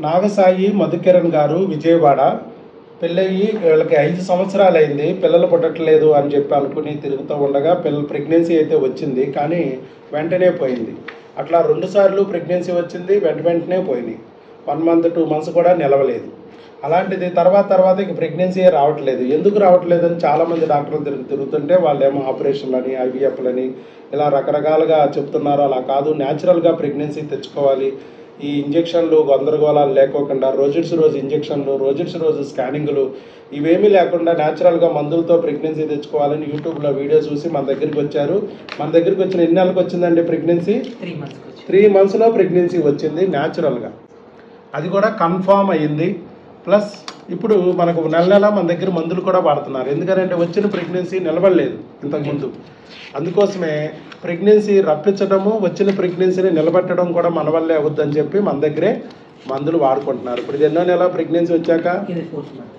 నాగసాయి మధుకిరణ్ గారు విజయవాడ. పెళ్ళయ్యి వీళ్ళకి ఐదు సంవత్సరాలు అయింది పిల్లలు పుట్టట్లేదు అని చెప్పి అనుకుని తిరుగుతూ ఉండగా పిల్లలు ప్రెగ్నెన్సీ అయితే వచ్చింది కానీ వెంటనే పోయింది. అట్లా రెండుసార్లు ప్రెగ్నెన్సీ వచ్చింది వెంట వెంటనే పోయింది. వన్ మంత్ టూ మంత్స్ కూడా నిలవలేదు. అలాంటిది తర్వాత తర్వాత ఇక ప్రెగ్నెన్సీ రావట్లేదు. ఎందుకు రావట్లేదు అని చాలామంది డాక్టర్లు తిరుగు తిరుగుతుంటే వాళ్ళు ఏమో ఆపరేషన్లని ఐవీఎఫ్లని ఇలా రకరకాలుగా చెప్తున్నారు. అలా కాదు న్యాచురల్గా ప్రెగ్నెన్సీ తెచ్చుకోవాలి. ఈ ఇంజెక్షన్లు గందరగోళాలు లేకోకుండా రోజుడ్స్ రోజు ఇంజెక్షన్లు రోజుడ్స్ రోజు స్కానింగ్లు ఇవేమీ లేకుండా న్యాచురల్గా మందులతో ప్రెగ్నెన్సీ తెచ్చుకోవాలని యూట్యూబ్లో వీడియో చూసి మన దగ్గరికి వచ్చారు. మన దగ్గరికి వచ్చిన ఎన్ని నెలలకు వచ్చిందండి ప్రెగ్నెన్సీ? త్రీ వచ్చి త్రీ మంత్స్లో ప్రెగ్నెన్సీ వచ్చింది న్యాచురల్గా. అది కూడా కన్ఫామ్ అయ్యింది. ప్లస్ ఇప్పుడు మనకు నెల నెల మన దగ్గర మందులు కూడా వాడుతున్నారు. ఎందుకంటే వచ్చిన ప్రెగ్నెన్సీ నిలబడలేదు ఇంతకుముందు అందుకోసమే ప్రెగ్నెన్సీ రప్పించడము వచ్చిన ప్రెగ్నెన్సీని నిలబెట్టడం కూడా మన వల్లే అవుద్దని చెప్పి మన దగ్గరే మందులు వాడుకుంటున్నారు. ఇప్పుడు ఇది ఎన్నో నెల ప్రెగ్నెన్సీ వచ్చాక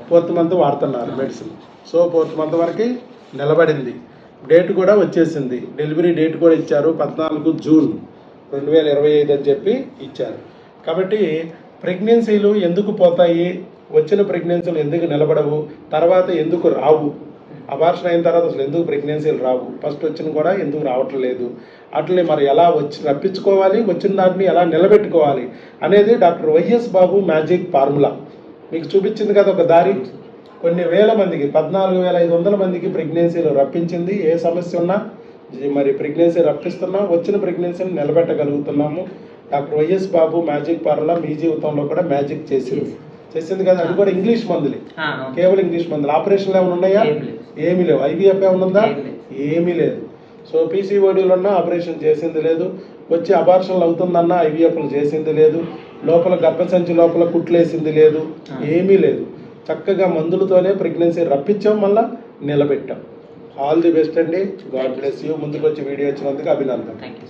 ఫోర్త్ మంత్ వాడుతున్నారు మెడిసిన్ సో ఫోర్త్ మంత్ వరకు నిలబడింది. డేట్ కూడా వచ్చేసింది. డెలివరీ డేట్ కూడా ఇచ్చారు. పద్నాలుగు జూన్ రెండు వేల ఇరవై ఐదు అని చెప్పి ఇచ్చారు. కాబట్టి ప్రెగ్నెన్సీలు ఎందుకు పోతాయి? వచ్చిన ప్రెగ్నెన్సీలు ఎందుకు నిలబడవు? తర్వాత ఎందుకు రావు? అబార్షన్ అయిన తర్వాత అసలు ఎందుకు ప్రెగ్నెన్సీలు రావు? ఫస్ట్ వచ్చిన కూడా ఎందుకు రావట్లేదు? అట్లనే మరి ఎలా వచ్చి రప్పించుకోవాలి? వచ్చిన దాన్ని ఎలా నిలబెట్టుకోవాలి? అనేది doctor YS Babu magic formula. మీకు చూపించింది కదా ఒక దారి. కొన్ని వేల మందికి పద్నాలుగు వేల ఐదు వందల మందికి ప్రెగ్నెన్సీలు రప్పించింది. ఏ సమస్య ఉన్నా మరి ప్రెగ్నెన్సీ రప్పిస్తున్నాం వచ్చిన ప్రెగ్నెన్సీని నిలబెట్టగలుగుతున్నాము. Doctor YS Babu magic formula మీ జీవితంలో కూడా మ్యాజిక్ చేసింది. చేసింది కదా అది కూడా ఇంగ్లీష్ మందులే. కేవలం ఇంగ్లీష్ మందులు. ఆపరేషన్లు ఏమైనా ఉన్నాయా. ఏమీ లేవు. ఐవీఎఫ్ ఏమైనా ఉందా. ఏమీ లేదు. సో పీసీఓడీలో ఉన్న ఆపరేషన్ చేసింది లేదు. వచ్చి అబార్షన్లు అవుతుందన్న ఐవీఎఫ్లు చేసింది లేదు. లోపల గర్భసంచి లోపల కుట్లేసింది లేదు. ఏమీ లేదు. చక్కగా మందులతోనే ప్రెగ్నెన్సీ రప్పించాం మళ్ళా నిలబెట్టాం. ఆల్ ది బెస్ట్ అండి. God bless you. ముందుకు వచ్చి వీడియో ఇచ్చినందుకు అభినందన థ్యాంక్ యూ